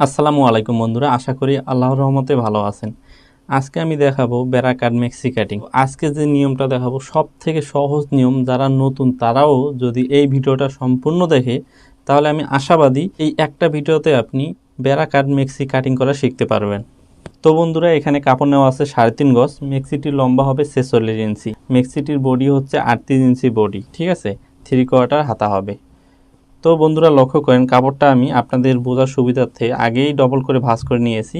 আসসালামু আলাইকুম বন্ধুরা, আশা করি আল্লাহর রহমতে ভালো আছেন। আজকে আমি দেখাবো বেড়া কাট মেক্সি কাটিং। আজকে যে নিয়মটা দেখাবো সব থেকে সহজ নিয়ম যারা নতুন, তারাও যদি এই ভিডিওটা সম্পূর্ণ দেখে, তাহলে আমি আশাবাদী এই একটা ভিডিওতে আপনি বেড়া কাট মেক্সি কাটিং করা শিখতে পারবেন। তো বন্ধুরা, এখানে কাপড় নেওয়া আছে সাড়ে তিন গজ মেক্সিটির লম্বা হবে ছেচল্লিশ ইঞ্চি। মেক্সিটির বডি হচ্ছে আটত্রিশ ইঞ্চি বডি, ঠিক আছে? থ্রি কোয়ার্টার হাতা হবে। তো বন্ধুরা লক্ষ্য করেন, কাপড়টা আমি আপনাদের বোঝার সুবিধার্থে আগেই ডবল করে ভাঁজ করে নিয়েছি।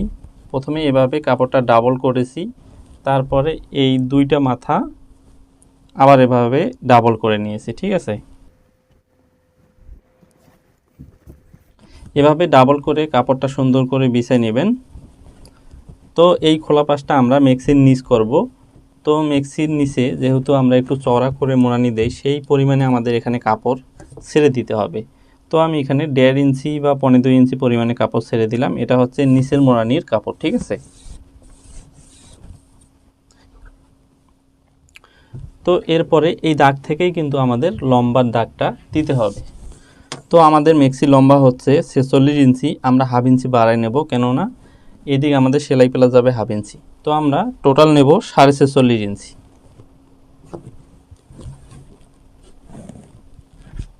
প্রথমে এভাবে কাপড়টা ডাবল করেছি, তারপরে এই দুইটা মাথা আবার এভাবে ডাবল করে নিয়েছি, ঠিক আছে? এভাবে ডাবল করে কাপড়টা সুন্দর করে বিছাই নেবেন। তো এই খোলা পাশটা আমরা মেক্সির নিচ করব। তো মেক্সির নিচে যেহেতু আমরা একটু চড়া করে মোড়ানি দেই, সেই পরিমাণে আমাদের এখানে কাপড় ছেড়ে দিতে হবে। তো আমি এখানে দেড় ইঞ্চি বা পনেরো দুই ইঞ্চি পরিমাণে কাপড় ছেড়ে দিলাম। এটা হচ্ছে নিচের মোড়ানির কাপড়, ঠিক আছে? তো এরপরে এই দাগ থেকেই কিন্তু আমাদের লম্বার দাগটা দিতে হবে। তো আমাদের মেক্সি লম্বা হচ্ছে ছেচল্লিশ ইঞ্চি, আমরা হাফ ইঞ্চি বাড়াই নেব, কেননা এদিকে আমাদের সেলাই পেলা যাবে হাফ ইঞ্চি। তো আমরা টোটাল নেব সাড়ে ছেচল্লিশ ইঞ্চি।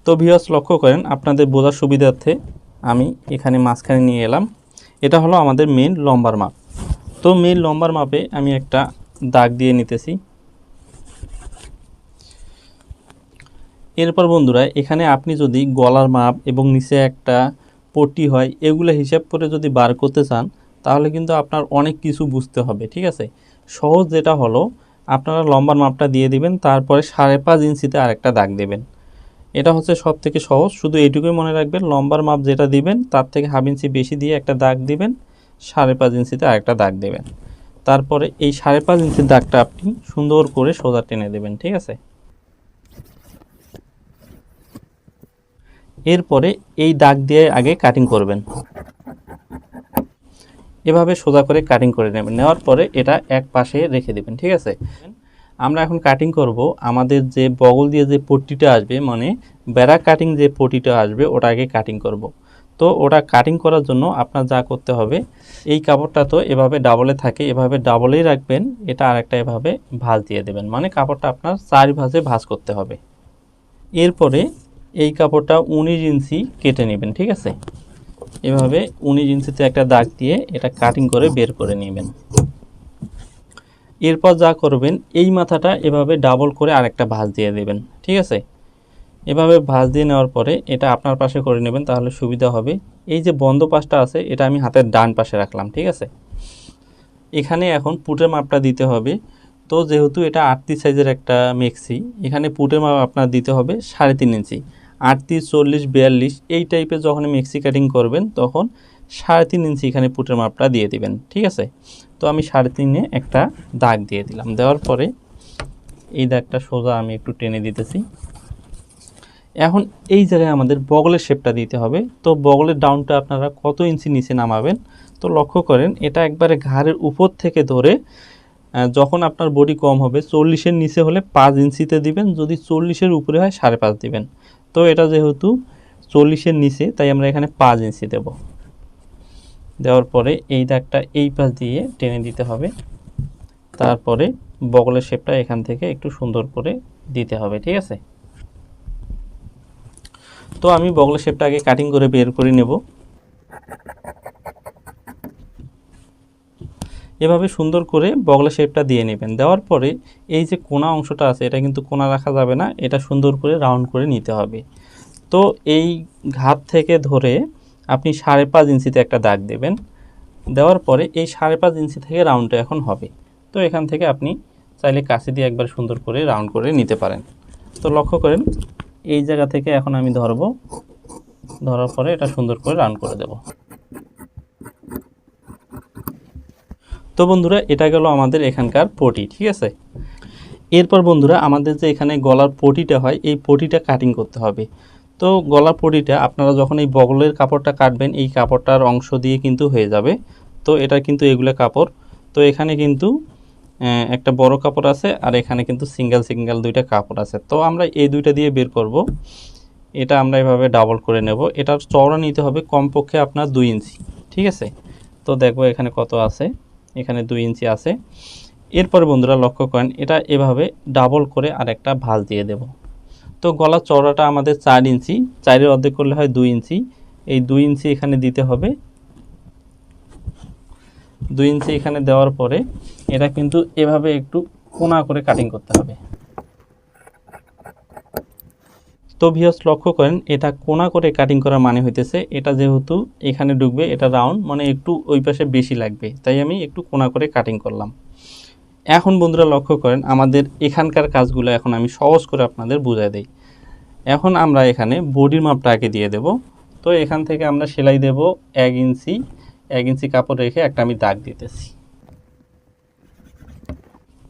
তো ভিউয়ার্স, লক্ষ্য করেন আপনাদের বোঝার সুবিধার্থে আমি এখানে মাঝখানে নিয়ে এলাম। এটা হলো আমাদের মেন লম্বার মাপ তো মেন লম্বার মাপে আমি একটা দাগ দিয়ে নিতেছি। এরপর বন্ধুরা, এখানে আপনি যদি গলার মাপ এবং নিচে একটা পট্টি হয়, এগুলো হিসাব করে যদি বার করতে চান, তাহলে কিন্তু আপনার অনেক কিছু বুঝতে হবে, ঠিক আছে? সহজ যেটা হলো, আপনারা লম্বার মাপটা দিয়ে দিবেন, তারপরে সাড়ে পাঁচ ইঞ্চিতে আরেকটা দাগ দেবেন। এটা হচ্ছে সব থেকে সহজ। শুধু এইটুকুই মনে রাখবেন, লম্বার মাপ যেটা দিবেন, তার থেকে হাফ ইঞ্চি বেশি দিয়ে একটা দাগ দিবেন, সাড়ে পাঁচ ইঞ্চিতে আরেকটা দাগ দেবেন। তারপরে এই সাড়ে পাঁচ ইঞ্চির দাগটা আপনি সুন্দর করে সোজা টেনে দেবেন, ঠিক আছে? এরপরে এই দাগ দিয়ে আগে কাটিং করবেন। এভাবে সোজা করে কাটিং করে নেবেন। নেওয়ার পরে এটা এক পাশে রেখে দেবেন, ঠিক আছে? আমরা এখন কাটিং করব। আমাদের যে বগল দিয়ে যে পট্টিটা আসবে মানে বেড়া কাটিং যে পটিটা আসবে, ওটা আগে কাটিং করব। তো ওটা কাটিং করার জন্য আপনার যা করতে হবে, এই কাপড়টা তো এভাবে ডাবলে থাকে, এভাবে ডাবলেই রাখবেন, এটা আরেকটা এভাবে ভাঁজ দিয়ে দেবেন। মানে কাপড়টা আপনার চার ভাঁজে ভাঁজ করতে হবে। এরপরে এই কাপড়টা উনিশ ইঞ্চি কেটে নেবেন, ঠিক আছে? এভাবে উনিশ ইঞ্চিতে একটা দাগ দিয়ে এটা কাটিং করে বের করে নেবেন। এরপর যা করবেন, এই মাথাটা এভাবে ডাবল করে আরেকটা ভাঁজ দিয়ে দেবেন, ঠিক আছে? এভাবে ভাঁজ দিয়ে নেওয়ার পরে এটা আপনার পাশে করে নেবেন, তাহলে সুবিধা হবে। এই যে বন্ধ পাশটা আছে, এটা আমি হাতের ডান পাশে রাখলাম, ঠিক আছে? এখানে এখন পুটের মাপটা দিতে হবে। তো যেহেতু এটা আটত্রিশ সাইজের একটা মেক্সি, এখানে পুটের মাপ আপনার দিতে হবে সাড়ে তিন ইঞ্চি। আটত্রিশ, চল্লিশ, বিয়াল্লিশ, এই টাইপের যখন মেক্সি কাটিং করবেন, তখন সাড়ে তিন ইঞ্চি এখানে পুটের মাপটা দিয়ে দিবেন, ঠিক আছে? তো আমি সাড়ে তিনে একটা দাগ দিয়ে দিলাম। দেওয়ার পরে এই দাগটা সোজা আমি একটু টেনে দিতেছি। এখন এই জায়গায় আমাদের বগলের শেপটা দিতে হবে। তো বগলের ডাউনটা আপনারা কত ইঞ্চি নিচে নামাবেন? তো লক্ষ্য করেন, এটা একবারে ঘাড়ের উপর থেকে ধরে যখন আপনার বডি কম হবে, চল্লিশের নিচে হলে পাঁচ ইঞ্চিতে দিবেন, যদি চল্লিশের উপরে হয়, সাড়ে পাঁচ দিবেন। তো এটা যেহেতু চল্লিশের নিচে, তাই আমরা এখানে পাঁচ ইঞ্চি দেব। দেওয়ার পরে এই দাগটা এই পাশ দিয়ে টেনে দিতে হবে। তারপরে বগলের শেপটা এখান থেকে একটু সুন্দর করে দিতে হবে, ঠিক আছে? তো আমি বগলের শেপটা আগে কাটিং করে বের করে নেব। এভাবে সুন্দর করে বগলের শেপটা দিয়ে নেবেন। দেওয়ার পরে এই যে কোনা অংশটা আছে, এটা কিন্তু কোনা রাখা যাবে না, এটা সুন্দর করে রাউন্ড করে নিতে হবে। তো এই ঘাত থেকে ধরে আপনি সাড়ে পাঁচ ইঞ্চিতে একটা দাগ দেবেন। দেওয়ার পরে এই সাড়ে পাঁচ ইঞ্চি থেকে রাউন্ডটা এখন হবে। তো এখান থেকে আপনি চাইলে কাছে দিয়ে একবার সুন্দর করে রাউন্ড করে নিতে পারেন। তো লক্ষ্য করেন, এই জায়গা থেকে এখন আমি ধরব। ধরার পরে এটা সুন্দর করে রাউন্ড করে দেব। তো বন্ধুরা, এটা গেল আমাদের এখানকার পটি, ঠিক আছে? এরপর বন্ধুরা, আমাদের যে এখানে গলার পটিটা হয়, এই পটিটা কাটিং করতে হবে। তো গলা পটিটা আপনারা যখন এই বগলের কাপড়টা কাটবেন, এই কাপড়টার অংশ দিয়ে কিন্তু হয়ে যাবে। তো এটা কিন্তু এগুলো কাপড়। তো এখানে কিন্তু একটা বড় কাপড় আছে আর এখানে কিন্তু সিঙ্গেল সিঙ্গেল দুইটা কাপড় আছে। তো আমরা এই দুইটা দিয়ে বের করব। এটা আমরা এভাবে ডাবল করে নেব। এটার চওড়া নিতে হবে কমপক্ষে আপনার দুই ইঞ্চি, ঠিক আছে? তো দেখব এখানে কত আছে। এখানে দুই ইঞ্চি আছে। এরপরে বন্ধুরা লক্ষ্য করেন, এটা এভাবে ডাবল করে আরেকটা ভাঁজ দিয়ে দেব। তো গলার চওড়াটা আমাদের চার ইঞ্চি, চারের অর্ধেক করলে হয় দুই ইঞ্চি। এই দুই ইঞ্চি এখানে দিতে হবে। দুই ইঞ্চি এখানে দেওয়ার পরে এটা কিন্তু এভাবে একটু কোনা করে কাটিং করতে হবে। তো ভিউস লক্ষ্য করেন, এটা কোনা করে কাটিং করার মানে হইতেছে এটা যেহেতু এখানে ঢুকবে, এটা রাউন্ড মানে একটু ওই পাশে বেশি লাগবে। তাই আমি একটু কোনা করে কাটিং করলাম। এখন বন্ধুরা লক্ষ্য করেন, আমাদের এখানকার কাজগুলো এখন আমি সহজ করে আপনাদের বুঝাই দেই। এখন আমরা এখানে বডির মাপটা আগে দিয়ে দেব। তো এখান থেকে আমরা সেলাই দেব এক ইঞ্চি। এক ইঞ্চি কাপড় রেখে একটা আমি দাগ দিতেছি।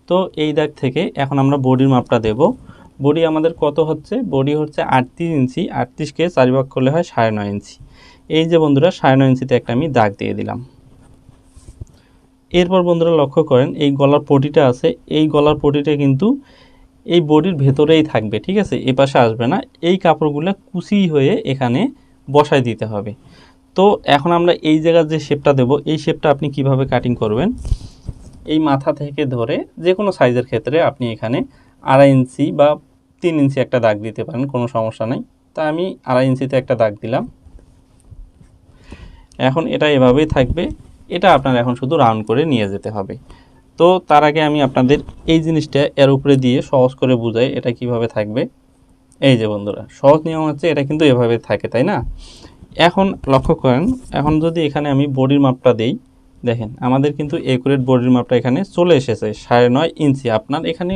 তো এই দাগ থেকে এখন আমরা বডির মাপটা দেব। বডি আমাদের কত হচ্ছে? বডি হচ্ছে আটত্রিশ ইঞ্চি। আটত্রিশকে চারি ভাগ করলে হয় সাড়ে নয় ইঞ্চি। এই যে বন্ধুরা, সাড়ে নয় ইঞ্চিতে একটা আমি দাগ দিয়ে দিলাম। এরপর বন্ধুরা লক্ষ্য করেন, এই গলার পটিটা আছে, এই গলার পটিটা কিন্তু এই বডির ভেতরেই থাকবে, ঠিক আছে? এ পাশে আসবে না। এই কাপড়গুলো কুচি হয়ে এখানে বসায় দিতে হবে। তো এখন আমরা এই জায়গার যে শেপটা দেব, এই শেপটা আপনি কীভাবে কাটিং করবেন? এই মাথা থেকে ধরে যে কোনো সাইজের ক্ষেত্রে আপনি এখানে আড়াই ইঞ্চি বা তিন ইঞ্চি একটা দাগ দিতে পারেন, কোনো সমস্যা নেই। তা আমি আড়াই ইঞ্চিতে একটা দাগ দিলাম। এখন এটা এভাবেই থাকবে। এটা আপনার এখন শুধু রাউন্ড করে নিয়ে যেতে হবে। তো তার আগে আমি আপনাদের এই জিনিসটা এর উপরে দিয়ে সহজ করে বুঝাই এটা কীভাবে থাকবে। এই যে বন্ধুরা, সহজ নিয়ম হচ্ছে এটা কিন্তু এভাবে থাকে, তাই না? এখন লক্ষ্য করেন, এখন যদি এখানে আমি বডির মাপটা দেই, দেখেন আমাদের কিন্তু একুরেট বডির মাপটা এখানে চলে এসেছে, সাড়ে নয় ইঞ্চি। আপনার এখানে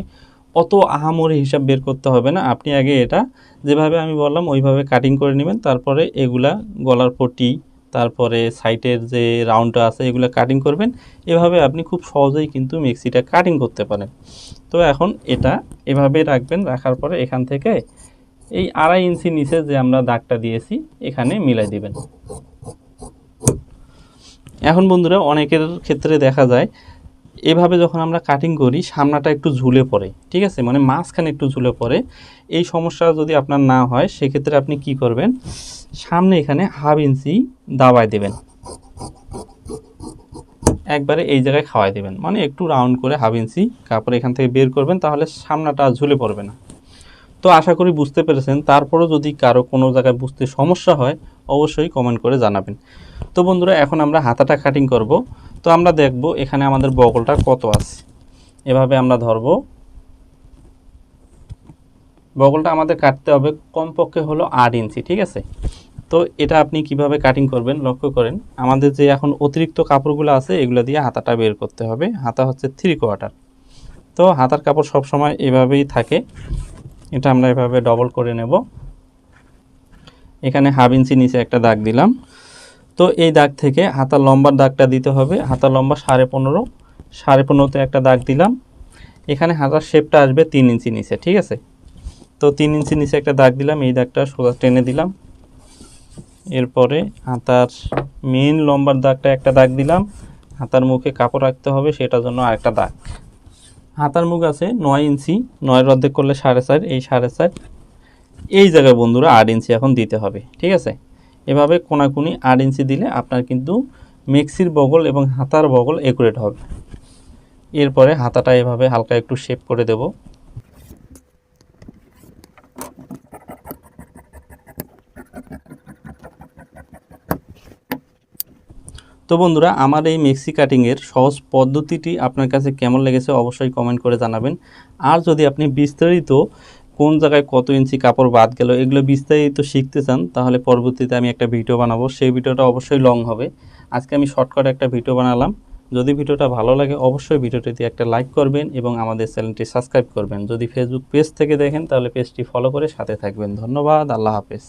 অত আহামরি হিসাব বের করতে হবে না। আপনি আগে এটা যেভাবে আমি বললাম, ওইভাবে কাটিং করে নেবেন, তারপরে এগুলা গলার পটি তারপরে সাইটের যে রাউন্ডটা আছে, এগুলো কাটিং করবেন। এভাবে আপনি খুব সহজেই কিন্তু মিক্সিটা কাটিং করতে পারেন। তো এখন এটা এভাবে রাখবেন, রাখার পরে এখান থেকে এই আড়াই ইঞ্চি নিচে যে আমরা দাগটা দিয়েছি, এখানে মিলাই দিবেন। এখন বন্ধুরা, অনেকের ক্ষেত্রে দেখা যায় এভাবে যখন আমরা কাটিং করি, সামনাটা একটু ঝুলে পড়ে, ঠিক আছে? মানে মাঝখানে একটু ঝুলে পড়ে। এই সমস্যা যদি আপনার না হয়, সেক্ষেত্রে আপনি কি করবেন? সামনে এখানে হাফ ইঞ্চি দাবায় দেবেন। একবারে এই জায়গায় খাওয়াই দেবেন। মানে একটু রাউন্ড করে হাফ ইঞ্চি কাপড় এখান থেকে বের করবেন, তাহলে সামনাটা ঝুলে পড়বে না। তো আশা করি বুঝতে পেরেছেন। তারপরও যদি কারও কোনো জায়গায় বুঝতে সমস্যা হয়, অবশ্যই কমেন্ট করে জানাবেন। তো বন্ধুরা, এখন আমরা হাতাটা কাটিং করব। তো আমরা দেখব এখানে আমাদের বগলটা কত আছে। এভাবে আমরা ধরব। বগলটা আমাদের কাটতে হবে কমপক্ষে হলো আট ইঞ্চি, ঠিক আছে? তো এটা আপনি কীভাবে কাটিং করবেন লক্ষ্য করেন, আমাদের যে এখন অতিরিক্ত কাপড়গুলো আছে, এগুলো দিয়ে হাতাটা বের করতে হবে। হাতা হচ্ছে থ্রি কোয়ার্টার তো হাতার কাপড় সব সময় এভাবেই থাকে। এটা আমরা এভাবে ডবল করে নেব। এখানে হাফ ইঞ্চি নিচে একটা দাগ দিলাম। তো এই দাগ থেকে হাতার লম্বার দাগটা দিতে হবে। হাতার লম্বা সাড়ে পনেরো, সাড়ে পনেরোতে একটা দাগ দিলাম। এখানে হাতার শেপটা আসবে তিন ইঞ্চি নিচে, ঠিক আছে? তো তিন ইঞ্চি নিচে একটা দাগ দিলাম, এই দাগটা সোজা টেনে দিলাম। এরপরে হাতার মেন লম্বার দাগটা একটা দাগ দিলাম। হাতার মুখে কাপড় রাখতে হবে, সেটার জন্য আরেকটা দাগ। হাতার মুখ আছে নয় ইঞ্চি, নয়ের অর্ধেক করলে সাড়ে চার, এই সাড়ে চার, এই জায়গায় বন্ধুরা আট ইঞ্চি এখন দিতে হবে, ঠিক আছে? এভাবে কোনাকুনি আট ইঞ্চি দিলে আপনার কিন্তু মেক্সির বগল এবং হাতার বগল একুরেট হবে। এরপরে হাতাটা এভাবে হালকা একটু শেপ করে দেব। তো বন্ধুরা, আমার এই মেক্সি কাটিংয়ের সহজ পদ্ধতিটি আপনার কাছে কেমন লেগেছে অবশ্যই কমেন্ট করে জানাবেন। আর যদি আপনি বিস্তারিত কোন জায়গায় কত ইঞ্চি কাপড় বাদ গেল, এগুলো বিস্তারিত শিখতে চান, তাহলে পরবর্তীতে আমি একটা ভিডিও বানাবো। সেই ভিডিওটা অবশ্যই লং হবে। আজকে আমি শর্টকাট একটা ভিডিও বানালাম। যদি ভিডিওটা ভালো লাগে, অবশ্যই ভিডিওটিতে একটা লাইক করবেন এবং আমাদের চ্যানেলটি সাবস্ক্রাইব করবেন। যদি ফেসবুক পেজ থেকে দেখেন, তাহলে পেজটি ফলো করে সাথে থাকবেন। ধন্যবাদ, আল্লাহ হাফেজ।